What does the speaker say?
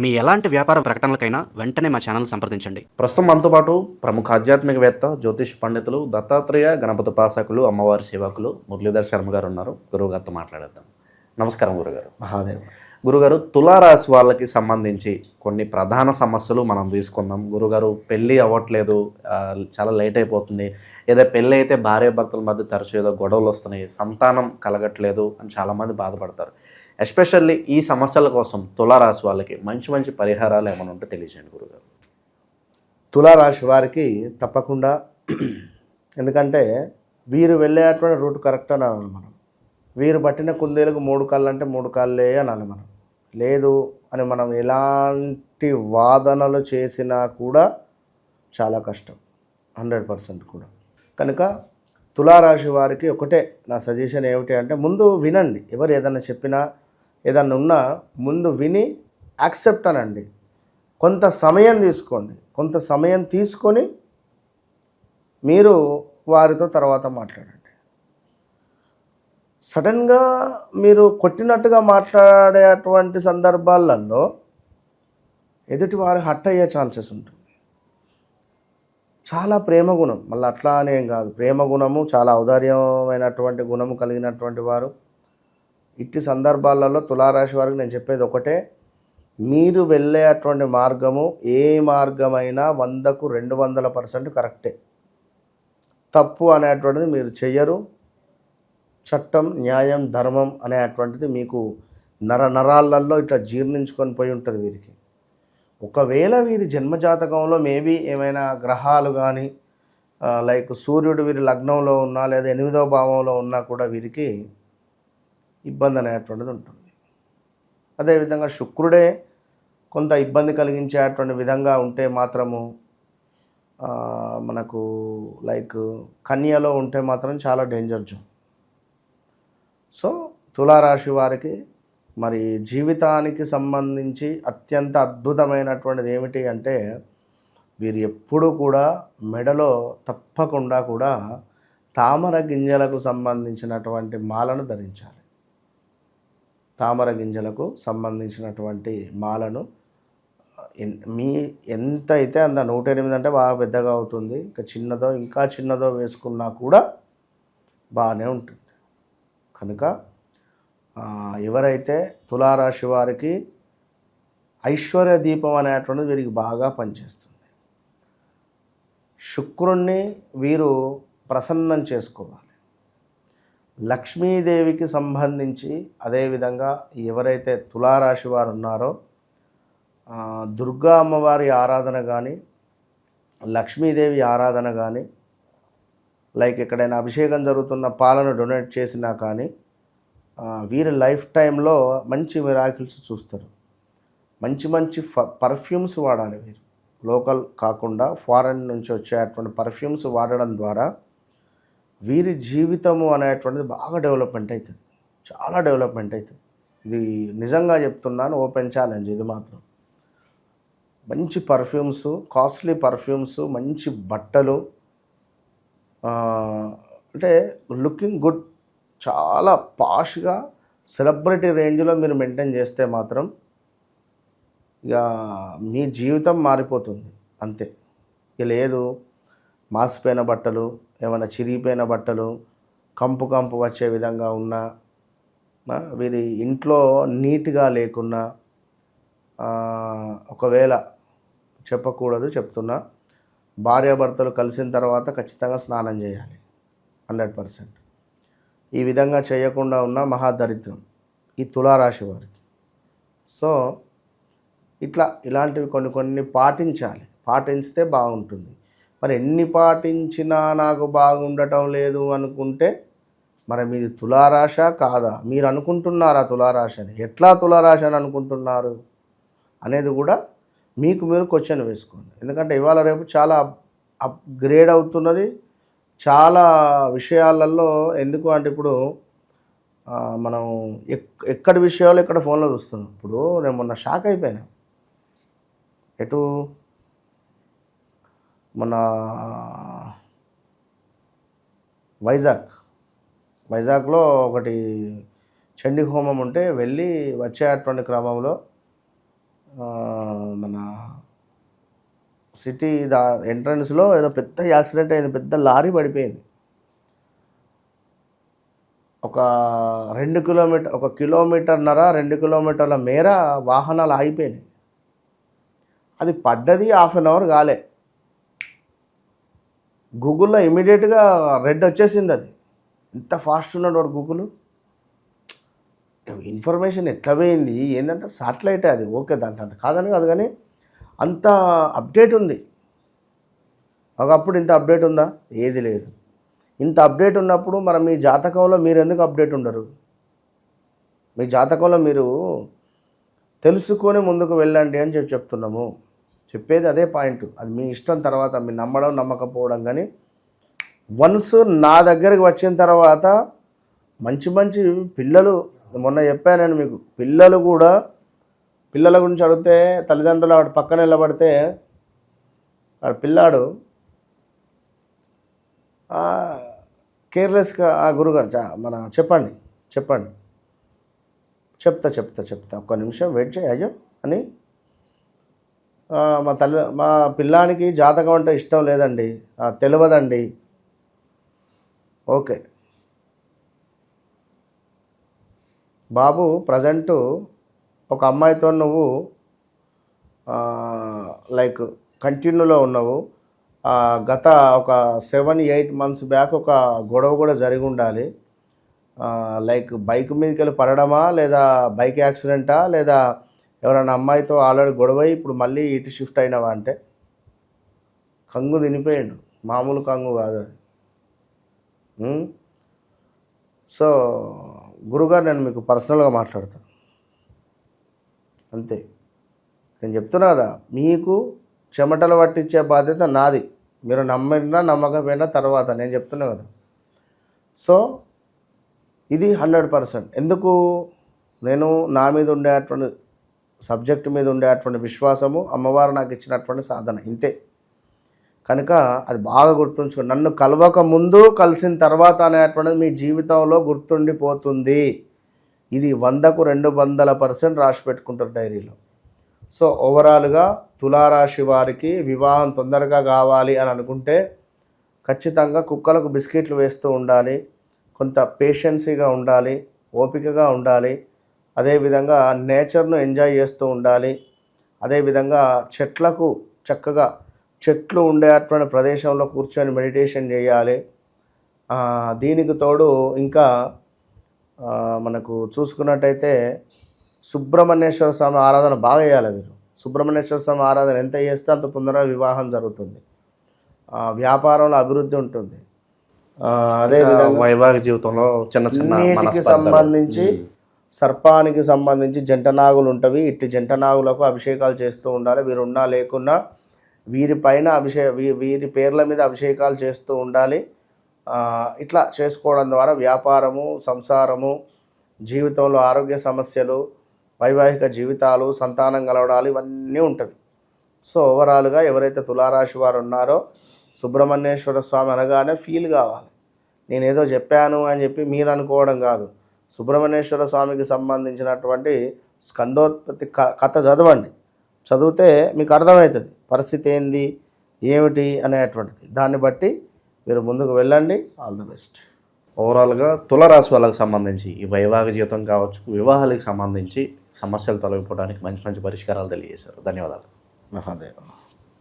మీ ఎలాంటి వ్యాపార ప్రకటనలకైనా వెంటనే మా ఛానల్ సంప్రదించండి. ప్రస్తుతం మనతో పాటు ప్రముఖ ఆధ్యాత్మికవేత్త జ్యోతిష్ పండితులు దత్తాత్రేయ గణపతి ఉపాసకులు అమ్మవారి సేవకులు మురళీధర్ శర్మ గారు ఉన్నారు. గురువుగారితో మాట్లాడేద్దాం. నమస్కారం గురుగారు. మహాదేవ్. గురుగారు తులారాశి వాళ్ళకి సంబంధించి కొన్ని ప్రధాన సమస్యలు మనం తీసుకుందాం. గురుగారు పెళ్ళి అవ్వట్లేదు చాలా లేట్ అయిపోతుంది. ఏదో పెళ్ళి అయితే భార్య భర్తల మధ్య తరచు ఏదో గొడవలు వస్తున్నాయి. సంతానం కలగట్లేదు అని చాలామంది బాధపడతారు. ఎస్పెషల్లీ ఈ సమస్యల కోసం తులారాశి వాళ్ళకి మంచి మంచి పరిహారాలు ఏమైనా ఉంటే తెలియజేయండి గురుగారు. తులారాశి వారికి తప్పకుండా ఎందుకంటే వీరు వెళ్ళేటువంటి రూట్ కరెక్ట్ అని అనాలి మనం. వీరు పట్టిన కుందేలకు మూడు కాళ్ళు అంటే మూడు కాళ్ళే అనాలి మనం. లేదు అని మనం ఎలాంటి వాదనలు చేసినా కూడా చాలా కష్టం. హండ్రెడ్ పర్సెంట్ కూడా. కనుక తులారాశి వారికి ఒకటే నా సజెషన్ ఏమిటి అంటే ముందు వినండి. ఎవరు ఏదైనా చెప్పినా ఏదన్నా ఉన్నా ముందు విని యాక్సెప్ట్ అనండి. కొంత సమయం తీసుకోండి. కొంత సమయం తీసుకొని మీరు వారితో తర్వాత మాట్లాడండి. సడన్గా మీరు కొట్టినట్టుగా మాట్లాడేటువంటి సందర్భాలలో ఎదుటి వారు హట్ అయ్యే ఛాన్సెస్ ఉంటుంది. చాలా ప్రేమ గుణం. మళ్ళీ అట్లా అనేం కాదు. ప్రేమ గుణము చాలా ఔదార్యమైనటువంటి గుణము కలిగినటువంటి వారు. ఇట్టి సందర్భాలలో తులారాశి వారికి నేను చెప్పేది ఒకటే. మీరు వెళ్ళేటువంటి మార్గము ఏ మార్గమైనా వందకు రెండు వందల పర్సెంట్ కరెక్టే. తప్పు అనేటువంటిది మీరు చెయ్యరు. చట్టం న్యాయం ధర్మం అనేటువంటిది మీకు నర నరాలల్లో ఇట్లా జీర్ణించుకొని పోయి ఉంటుంది వీరికి. ఒకవేళ వీరి జన్మజాతకంలో మేబీ ఏమైనా గ్రహాలు కానీ లైక్ సూర్యుడు వీరి లగ్నంలో ఉన్నా లేదా ఎనిమిదవ భావంలో ఉన్నా కూడా వీరికి ఇబ్బంది అనేటువంటిది ఉంటుంది. అదేవిధంగా శుక్రుడే కొంత ఇబ్బంది కలిగించేటువంటి విధంగా ఉంటే మాత్రము మనకు లైక్ కన్యలో ఉంటే మాత్రం చాలా డేంజర్ జోన్. సో తులారాశి వారికి మరి జీవితానికి సంబంధించి అత్యంత అద్భుతమైనటువంటిది ఏమిటి అంటే వీరు ఎప్పుడూ కూడా మెడలో తప్పకుండా కూడా తామర గింజలకు సంబంధించినటువంటి మాలను ధరించాలి. తామర గింజలకు సంబంధించినటువంటి మాలను మీ ఎంత అయితే అంత నూట ఎనిమిది అంటే బాగా పెద్దగా అవుతుంది. ఇంకా చిన్నదో ఇంకా చిన్నదో వేసుకున్నా కూడా బాగానే ఉంటుంది. కనుక ఎవరైతే తులారాశి వారికి ఐశ్వర్య దీపం అనేటువంటిది వీరికి బాగా పనిచేస్తుంది. శుక్రుణ్ణి వీరు ప్రసన్నం చేసుకోవాలి. లక్ష్మీదేవికి సంబంధించి అదేవిధంగా ఎవరైతే తులారాశి వారు ఉన్నారో దుర్గా అమ్మవారి ఆరాధన కానీ లక్ష్మీదేవి ఆరాధన కానీ లైక్ ఎక్కడైనా అభిషేకం జరుగుతున్న పాలను డొనేట్ చేసినా కానీ వీరి లైఫ్ టైంలో మంచి మిరాకిల్స్ చూస్తారు. మంచి మంచి ఫ పర్ఫ్యూమ్స్ వాడాలి వీరు. లోకల్ కాకుండా ఫారెన్ నుంచి వచ్చేటువంటి పర్ఫ్యూమ్స్ వాడడం ద్వారా వీరి జీవితము అనేటువంటిది బాగా డెవలప్మెంట్ అవుతుంది చాలా డెవలప్మెంట్ అవుతుంది ఇది నిజంగా చెప్తున్నాను ఓపెన్ ఛాలెంజ్ ఇది మాత్రం. మంచి పర్ఫ్యూమ్స్ కాస్ట్లీ పర్ఫ్యూమ్స్ మంచి బట్టలు అంటే లుకింగ్ గుడ్ చాలా పాష్గా సెలబ్రిటీ రేంజ్లో మీరు మెయింటైన్ చేస్తే మాత్రం ఇక మీ జీవితం మారిపోతుంది. అంతే. ఇక లేదు మాసిపోయిన బట్టలు ఏమైనా చిరిగిపోయిన బట్టలు కంపు కంపు వచ్చే విధంగా ఉన్న వీరి ఇంట్లో నీట్గా లేకున్నా ఒకవేళ చెప్పకూడదు చెప్తున్నా భార్యాభర్తలు కలిసిన తర్వాత ఖచ్చితంగా స్నానం చేయాలి. Hundred percent. ఈ విధంగా చేయకుండా ఉన్న మహాదరిద్రం ఈ తులారాశి వారికి. సో ఇట్లా ఇలాంటివి కొన్ని కొన్ని పాటించాలి. పాటించితే బాగుంటుంది. మరి ఎన్ని పాటించినా నాకు బాగుండటం లేదు అనుకుంటే మరి మీది తులారాశ కాదా? మీరు అనుకుంటున్నారా తులారాశని? ఎట్లా తులారాశ అని అనుకుంటున్నారు? అనేది కూడా మీకు మీరు క్వశ్చన్ వేసుకోండి. ఎందుకంటే ఇవాళ రేపు చాలా అప్గ్రేడ్ అవుతున్నది. చాలా విషయాలలో ఎందుకు అంటే ఇప్పుడు మనం ఎక్ ఎక్కడి విషయాలు ఎక్కడ ఫోన్లో చూస్తున్నాం? ఇప్పుడు నేను మొన్న షాక్ అయిపోయాను. ఎటు? మన వైజాగ్. వైజాగ్లో ఒకటి చండీ హోమం ఉంటే వెళ్ళి వచ్చేటువంటి క్రమంలో మన సిటీ దా ఎంట్రన్స్లో ఏదో పెద్ద యాక్సిడెంట్ అయింది పెద్ద లారీ పడిపోయింది. ఒక రెండు కిలోమీటర్ ఒక కిలోమీటర్న్నర రెండు కిలోమీటర్ల మేర వాహనాలు ఆగిపోయినాయి. అది పడ్డది హాఫ్ అన్ అవర్ కాలే. గూగుల్లో ఇమీడియట్గా రెడ్ వచ్చేసింది అది. ఎంత ఫాస్ట్ ఉన్నాడు వాడు గూగుల్ ఇన్ఫర్మేషన్ ఎట్లా పోయింది? ఏంటంటే సాటిలైట్ అది. ఓకే దాంట్లో కాదని కాదు కానీ అంత అప్డేట్ ఉంది. ఒకప్పుడు ఇంత అప్డేట్ ఉందా? ఏది లేదు. ఇంత అప్డేట్ ఉన్నప్పుడు మరి మీ జాతకంలో మీరు ఎందుకు అప్డేట్ ఉండరు? మీ జాతకంలో మీరు తెలుసుకొని ముందుకు వెళ్ళండి అని చెప్పి చెప్తున్నాము. చెప్పేది అదే పాయింట్. అది మీ ఇష్టం తర్వాత మీ నమ్మడం నమ్మకపోవడం కానీ వన్స్ నా దగ్గరికి వచ్చిన తర్వాత మంచి మంచి పిల్లలు మొన్న చెప్పాను నేను మీకు పిల్లలు కూడా పిల్లల గురించి అడిగితే తల్లిదండ్రులు ఆవిడ పక్కన నిలబడితే ఆడ పిల్లాడు కేర్లెస్గా ఆ గురుగారు చా- మన చెప్పండి చెప్పండి. చెప్తా చెప్తా చెప్తా. ఒక్క నిమిషం వెయిట్ చేయ అయ్యో అని మా తల్లి మా పిల్లానికి జాతకం అంటే ఇష్టం లేదండి. తెలియదండి ఓకే. బాబు ప్రజెంటు ఒక అమ్మాయితో నువ్వు లైక్ కంటిన్యూలో ఉన్నావు. ఆ, గత ఒక సెవెన్ ఎయిట్ మంత్స్ బ్యాక్ ఒక గొడవ కూడా జరిగి ఉండాలి. లైక్ బైక్ మీదకి వెళ్ళి పడడమా లేదా బైక్ యాక్సిడెంటా లేదా ఎవరైనా అమ్మాయితో ఆల్రెడీ గొడవ ఇప్పుడు మళ్ళీ ఇటు షిఫ్ట్ అయినావా అంటే? కంగు తినిపోయాడు. మామూలు కంగు కాదు అది. సో గురుగారు నేను మీకు పర్సనల్గా మాట్లాడతాను అంతే. నేను చెప్తున్నా కదా మీకు చెమటలు పట్టించే బాధ్యత నాది. మీరు నమ్మినా నమ్మకపోయినా తర్వాత నేను చెప్తున్నా కదా. సో ఇది హండ్రెడ్ పర్సెంట్. ఎందుకు? నేను నా మీద ఉండేటువంటి సబ్జెక్ట్ మీద ఉండేటువంటి విశ్వాసము అమ్మవారు నాకు ఇచ్చినటువంటి సాధన ఇంతే. కనుక అది బాగా గుర్తుంచుకో నన్ను కలవక ముందు కలిసిన తర్వాత అనేటువంటిది మీ జీవితంలో గుర్తుండిపోతుంది. ఇది వందకు రెండు వందల పర్సెంట్ రాసి పెట్టుకుంటారు డైరీలో. సో ఓవరాల్గా తులారాశి వారికి వివాహం తొందరగా కావాలి అని అనుకుంటే ఖచ్చితంగా కుక్కలకు బిస్కెట్లు వేస్తూ ఉండాలి కొంత పేషెన్సీగా ఉండాలి ఓపికగా ఉండాలి అదేవిధంగా నేచర్ను ఎంజాయ్ చేస్తూ ఉండాలి. అదేవిధంగా చెట్లకు చక్కగా చెట్లు ఉండేటువంటి ప్రదేశంలో కూర్చొని మెడిటేషన్ చేయాలి. దీనికి తోడు ఇంకా మనకు చూసుకున్నట్టయితే సుబ్రహ్మణ్యేశ్వర స్వామి ఆరాధన బాగా చేయాలి మీరు. సుబ్రహ్మణ్యేశ్వర స్వామి ఆరాధన ఎంత చేస్తే అంత తొందరగా వివాహం జరుగుతుంది. వ్యాపారంలో అభివృద్ధి ఉంటుంది. అదేవిధంగా వైవాహిక జీవితంలో చిన్న చిన్న. సంబంధించి సర్పానికి సంబంధించి జంట నాగులు ఉంటవి. ఇట్టి జంట నాగులకు అభిషేకాలు చేస్తూ ఉండాలి. వీరు ఉన్నా లేకున్నా వీరి పైన అభిషే వీ- వీరి పేర్ల మీద అభిషేకాలు చేస్తూ ఉండాలి. ఇట్లా చేసుకోవడం ద్వారా వ్యాపారము సంసారము జీవితంలో ఆరోగ్య సమస్యలు వైవాహిక జీవితాలు సంతానం కలవడాలు ఇవన్నీ ఉంటుంది సో ఓవరాల్గా ఎవరైతే తులారాశి వారు ఉన్నారో సుబ్రహ్మణ్యేశ్వర స్వామి అనగానే ఫీల్ కావాలి. నేనేదో చెప్పాను అని చెప్పి మీరు అనుకోవడం కాదు. సుబ్రహ్మణ్యేశ్వర స్వామికి సంబంధించినటువంటి స్కందోత్పత్తి క- కథ చదవండి. చదివితే మీకు అర్థమవుతుంది. పరిస్థితి ఏంది? ఏమిటి? అనేటువంటిది. దాన్ని బట్టి మీరు ముందుకు వెళ్ళండి. All the best. ఓవరాల్గా తులరాశి వాళ్ళకి సంబంధించి ఈ వైవాహిక జీవితం కావచ్చు వివాహాలకు సంబంధించి సమస్యలు తొలగిపోవడానికి మంచి మంచి పరిష్కారాలు తెలియజేశారు. ధన్యవాదాలు. మహాదేవ.